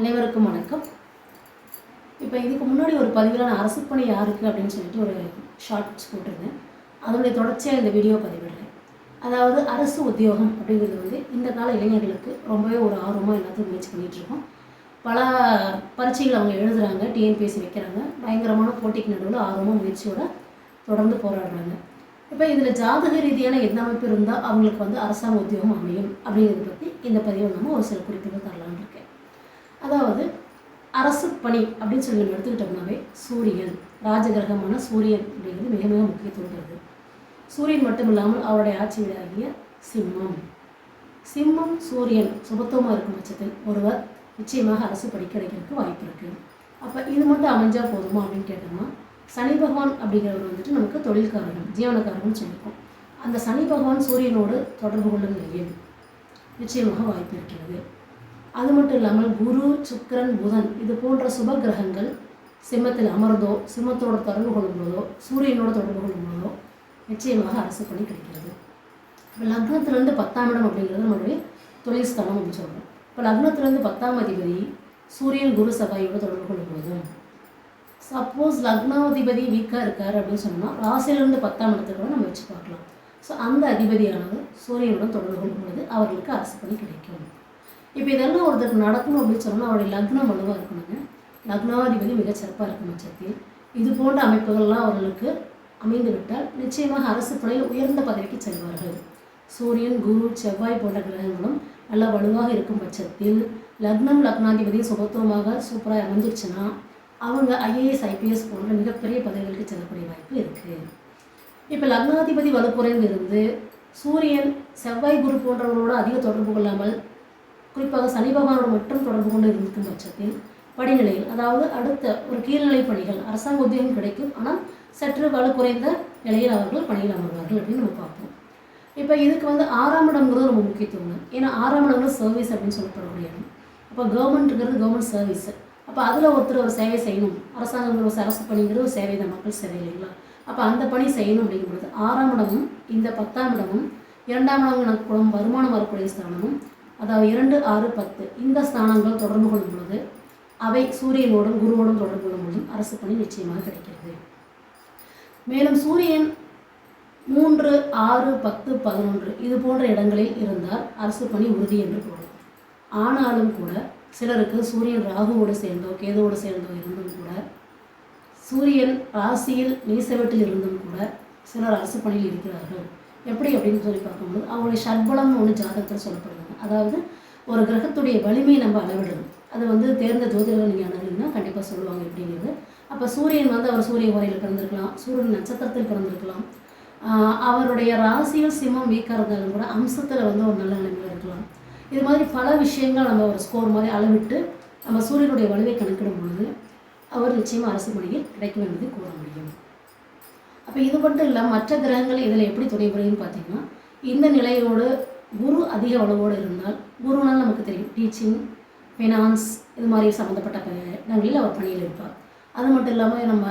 அனைவருக்கும் வணக்கம். இப்போ இதுக்கு முன்னாடி ஒரு பதிவில் நான் அரசு பணி யாருக்கு அப்படின்னு சொல்லிட்டு ஒரு ஷார்ட்ஸ் போட்டிருந்தேன். அதனுடைய தொடர்ச்சியாக இந்த வீடியோ பதிவிடுறேன். அதாவது அரசு உத்தியோகம் அப்படிங்கிறது வந்து இந்த கால இளைஞர்களுக்கு ரொம்பவே ஒரு ஆர்வமாக எல்லாத்தையும் முயற்சி பண்ணிகிட்ருக்கோம் இருக்கோம். பல பரீட்சைகள் அவங்க எழுதுகிறாங்க டிஎன்பிஎஸ்சி வைக்கிறாங்க. பயங்கரமான போட்டிக்கு நடுவில் ஆர்வமாக முயற்சியோட தொடர்ந்து போராடுறாங்க. இப்போ இதில் ஜாதக ரீதியான எந்த அமைப்பு இருந்தால் அவங்களுக்கு வந்து அரசாங்க உத்தியோகம் அமையும் அப்படிங்கிறத பற்றி இந்த பதிவை நம்ம ஒரு சில குறிப்புகள் தரலான்னு இருக்கேன். அதாவது அரசு பணி அப்படின்னு சொல்லி நம்ம எடுத்துக்கிட்டோம்னாவே சூரியன் ராஜகிரகமான சூரியன் அப்படிங்கிறது மிக மிக முக்கியத்துவம் பெறுது சூரியன் மட்டும் இல்லாமல் அவருடைய ஆட்சி வீடாகிய சிம்மம். சிம்மம் சூரியன் சுபத்துவமாக இருக்கும் பட்சத்தில் ஒருவர் நிச்சயமாக அரசு பணி கிடைக்கிறதுக்கு வாய்ப்பு இருக்குது அப்போ இது மட்டும் அமைஞ்சால் போதுமா அப்படின்னு கேட்டோம்னா சனி பகவான் அப்படிங்கிறவர் வந்துட்டு நமக்கு தொழில்காரகம் ஜீவனக்காரகம்னு சொல்லியிருக்கோம் அந்த சனி பகவான் சூரியனோடு தொடர்பு கொள்ளும் நிலையில் நிச்சயமாக வாய்ப்பு இருக்கிறது. அது மட்டும் இல்லாமல் குரு சுக்கிரன் புதன் இது போன்ற சுப கிரகங்கள் சிம்மத்தில் அமர்ந்தோ சிம்மத்தோட தொடர்பு கொள்ளும்போதோ சூரியனோட தொடர்பு கொள்ளும்போதோ நிச்சயமாக அரசு பணி கிடைக்கிறது. இப்போ லக்னத்திலேருந்து பத்தாம் இடம் அப்படிங்கிறது நம்மளுடைய தொழில் ஸ்தலம் அப்படின்னு சொல்கிறோம் இப்போ லக்னத்திலேருந்து பத்தாம் அதிபதி சூரியன் குரு சபாயோட தொடர்பு கொள்ளும்போது சப்போஸ் லக்னாதிபதி வீக்காக இருக்கார் அப்படின்னு சொன்னால் ராசியிலிருந்து பத்தாம் இடத்துல கூட நம்ம வச்சு பார்க்கலாம். ஸோ அந்த அதிபதியானது சூரியனுடன் தொடர்பு கொள்ளும் பொழுது அவர்களுக்கு அரசு பணி கிடைக்கும். இப்போ இதெல்லாம் ஒருத்தருக்கு நடக்கணும் அப்படின்னு சொன்னால் அவருடைய லக்னம் வலுவாக இருக்கணுங்க. லக்னாதிபதி மிகச் சிறப்பாக இருக்கும் பட்சத்தில் இது போன்ற அமைப்புகள்லாம் அவர்களுக்கு அமைந்து விட்டால் நிச்சயமாக அரசு துறையில் உயர்ந்த பதவிக்கு செல்வார்கள். சூரியன் குரு செவ்வாய் போன்ற கிரகங்களும் நல்லா வலுவாக இருக்கும் பட்சத்தில் லக்னம் லக்னாதிபதி சுபத்துவமாக சூப்பராக அமைஞ்சிருச்சுன்னா அவங்க ஐஏஎஸ் ஐபிஎஸ் போன்ற மிகப்பெரிய பதவிகளுக்கு செல்லக்கூடிய வாய்ப்பு இருக்குது இப்போ லக்னாதிபதி வலுக்குறைந்து இருந்து சூரியன் செவ்வாய் குரு போன்றவர்களோடு அதிக தொடர்பு கொள்ளாமல் குறிப்பாக சனி பகவானோடு மட்டும் தொடர்பு கொண்டு இருக்கும் பட்சத்தில் படிநிலையில் அதாவது அடுத்த ஒரு கீழ்நிலை பணிகள் அரசாங்க உத்தியோகம் கிடைக்கும் ஆனால் சற்று வலு குறைந்த நிலையில் அவர்கள் பணியில் அமர்வார்கள் அப்படின்னு நம்ம பார்ப்போம். இப்போ இதுக்கு வந்து ஆறாம் இடம்ங்கிறது ரொம்ப முக்கியத்துவம். ஏன்னா ஆறாம் இடங்கிறது சர்வீஸ் அப்படின்னு சொல்லப்படக்கூடிய இடம் அப்போ கவர்மெண்ட்டுங்கிறது கவர்மெண்ட் சர்வீஸ் அப்போ அதில் ஒருத்தர் ஒரு சேவை செய்யணும். அரசாங்கம் ஒரு அரசு பணிங்கிறது ஒரு சேவை தான் மக்கள் சேவை இல்லைங்களா? அப்போ அந்த பணி செய்யணும் அப்படிங்கும் பொழுது ஆறாம் இடமும் இந்த பத்தாம் இடமும் இரண்டாம் இடம் எனப்படும் வருமானம் வரக்கூடிய ஸ்தானமும் அதாவது இரண்டு ஆறு பத்து இந்த ஸ்தானங்கள் தொடர்பு கொள்ளும் பொழுது அவை சூரியனோடும் குருவோடும் தொடர்பு கொள்ளும் பொழுதும் அரசு பணி நிச்சயமாக கிடைக்கிறது. மேலும் சூரியன் மூன்று ஆறு பத்து பதினொன்று இது போன்ற இடங்களில் இருந்தால் அரசு பணி உறுதி என்று பொருள் ஆனாலும் கூட சிலருக்கு சூரியன் ராகுவோடு சேர்ந்தோ கேதுவோடு சேர்ந்தோ இருந்தும் கூட சூரியன் ராசியில் நீசவெட்டில் இருந்தும் கூட சிலர் அரசு பணியில் இருக்கிறார்கள். எப்படி அப்படின்னு சொல்லி பார்க்கும்போது அவங்களுடைய ஷட்பலம்னு ஒன்று ஜாதகத்தில் சொல்லப்படுது அதாவது ஒரு கிரகத்துடைய வலிமையை நம்ம அளவிடணும். அது வந்து தேர்ந்த ஜோதிடர்கள் நீங்கள் அணுகுனீங்கன்னா கண்டிப்பாக சொல்லுவாங்க எப்படிங்கிறது. அப்போ சூரியன் வந்து அவர் சூரிய உரையில் பிறந்திருக்கலாம். சூரியன் நட்சத்திரத்தில் பிறந்திருக்கலாம். அவருடைய ராசியில் சிம்மம் வீக்காக இருந்தாலும் கூட அம்சத்தில் வந்து ஒரு நல்ல நிலைமையில் இருக்கலாம். இது மாதிரி பல விஷயங்கள் நம்ம ஒரு ஸ்கோர் மாதிரி அளவிட்டு நம்ம சூரியனுடைய வலுவை கணக்கிடும் பொழுது அவர் நிச்சயமாக அரசு பணியில் கிடைக்கும் என்பதை கூற முடியும். அப்போ இது மட்டும் இல்லை மற்ற கிரகங்கள் இதில் எப்படி துணை புரியுதுன்னு பார்த்தீங்கன்னா இந்த நிலையோடு குரு அதிக அளவோடு இருந்தால் குருனால் நமக்கு தெரியும் டீச்சிங் ஃபினான்ஸ் இது மாதிரி சம்மந்தப்பட்ட இடங்களில் அவர் பணியில் இருப்பார். அது மட்டும் இல்லாமல் நம்ம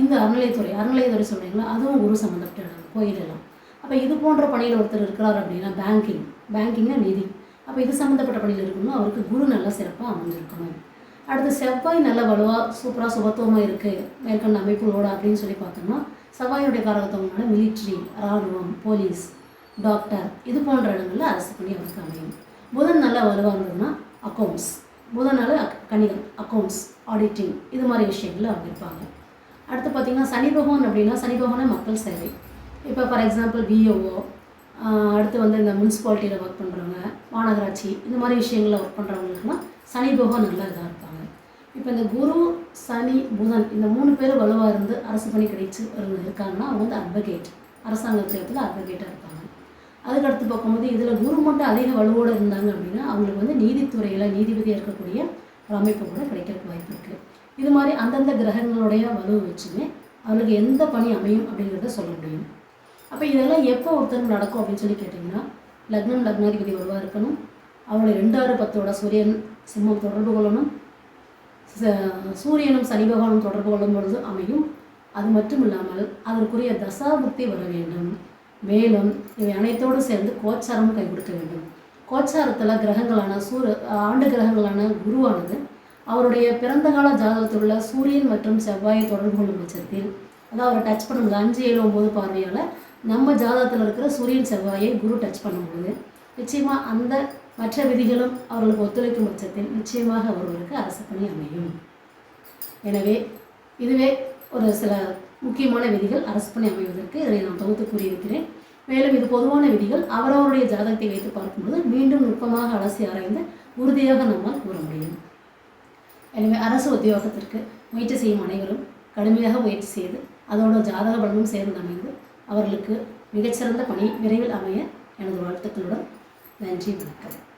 இந்த அறநிலையத்துறை அறநிலையத்துறை சொல்கிறீங்களா அதுவும் குரு சம்மந்தப்பட்ட இடம் கோயில் எல்லாம் அப்போ இது போன்ற பணியில் ஒருத்தர் இருக்கிறார் அப்படின்னா பேங்கிங் பேங்கிங்னா நிதி. அப்போ இது சம்மந்தப்பட்ட பணியில் இருக்கணும் அவருக்கு குரு நல்லா சிறப்பாக அமைஞ்சிருக்கணும். அடுத்து செவ்வாய் நல்ல வலுவாக சூப்பராக சுபத்துவமாக இருக்குது மேற்கண்ட அமைப்புகளோட அப்படின்னு சொல்லி பார்த்தோம்னா செவ்வாயுடைய காரகத்துவமான மிலிட்ரி இராணுவம் போலீஸ் டாக்டர் இது போன்ற இடங்களில் அரசு பணி அவருக்கு அமையும். புதன் நல்லா வலுவாக இருந்ததுன்னா அக்கௌண்ட்ஸ் புதனால் அக் கணிதம் அக்கௌண்ட்ஸ் ஆடிட்டிங் இது மாதிரி விஷயங்களில் அவங்க இருப்பாங்க. அடுத்து பார்த்திங்கன்னா சனி பகவான் அப்படின்னா சனி பகவானே மக்கள் சேவை. இப்போ ஃபார் எக்ஸாம்பிள் விஓஓ அடுத்து வந்து இந்த முனிசிபாலிட்டியில் ஒர்க் பண்ணுறவங்க மாநகராட்சி இந்த மாதிரி விஷயங்களில் ஒர்க் பண்ணுறவங்களுக்குலாம் சனி பகவான் நல்லா இதாக இருப்பாங்க. இப்போ இந்த குரு சனி புதன் இந்த மூணு பேர் வலுவாக இருந்து அரசு பணி கிடைச்சு இருக்காங்கன்னா அவங்க வந்து அட்வொகேட் அரசாங்க தேர்தலில் அட்வொகேட்டாக இருப்பாங்க. அதுக்கடுத்து பார்க்கும்போது இதில் குரு மட்டும் அதிக வலுவோடு இருந்தாங்க அப்படின்னா அவங்களுக்கு வந்து நீதித்துறையில் நீதிபதியாக இருக்கக்கூடிய ஒரு அமைப்பு கூட கிடைக்கிறதுக்கு வாய்ப்பு இருக்குது இது மாதிரி அந்தந்த கிரகங்களுடைய வலுவை வச்சுமே அவங்களுக்கு எந்த பணி அமையும் அப்படிங்கிறத சொல்ல முடியும். அப்போ இதெல்லாம் எப்போ ஒருத்தருக்கு நடக்கும் அப்படின்னு சொல்லி கேட்டிங்கன்னா லக்னம் லக்னாதிபதி வலுவாக இருக்கணும். அவங்களை ரெண்டாறு பத்தோட சூரியன் சிம்மம் தொடர்பு கொள்ளணும். ச- சூரியனும் சனி பகவானும் தொடர்பு கொள்ளும் பொழுது அமையும். அது மட்டும் இல்லாமல் அதற்குரிய தசாபுக்தி வர வேண்டும். மேலும் இவை அனைத்தோடு சேர்ந்து கோச்சாரமும் கை கொடுக்க வேண்டும். கோச்சாரத்தில் கிரகங்களான சூர ஆண்டு கிரகங்களான குருவானது அவருடைய பிறந்த கால ஜாதகத்தில் உள்ள சூரியன் மற்றும் செவ்வாயை தொடர்பு கொள்ளும் பட்சத்தில் அதாவது அவரை டச் பண்ணும்போது அஞ்சு ஏழு ஒம்பது பார்வையால் நம்ம ஜாதகத்தில் இருக்கிற சூரியன் செவ்வாயை குரு டச் பண்ணும்போது நிச்சயமாக அந்த மற்ற விதிகளும் அவர்களுக்கு ஒத்துழைக்கும் பட்சத்தில் நிச்சயமாக அவர்களுக்கு அரசு பணி அமையும். எனவே இதுவே ஒரு சில முக்கியமான விதிகள் அரசு பணி அமைவதற்கு இதனை நான் தொகுத்து கூறியிருக்கிறேன். மேலும் இது பொதுவான விதிகள். அவரவருடைய ஜாதகத்தை வைத்து பார்க்கும்போது மீண்டும் நுட்பமாக அலசி ஆராய்ந்து உறுதியாக நம்மால் கூற முடியும். எனவே அரசு உத்தியோகத்திற்கு முயற்சி செய்யும் அனைவரும் கடுமையாக முயற்சி செய்து அதோட ஜாதக பலமும் சேர்ந்து அமைந்து அவர்களுக்கு மிகச்சிறந்த பணி விரைவில் அமைய எனது வாழ்த்துக்களுடன் நன்றி வணக்கம்.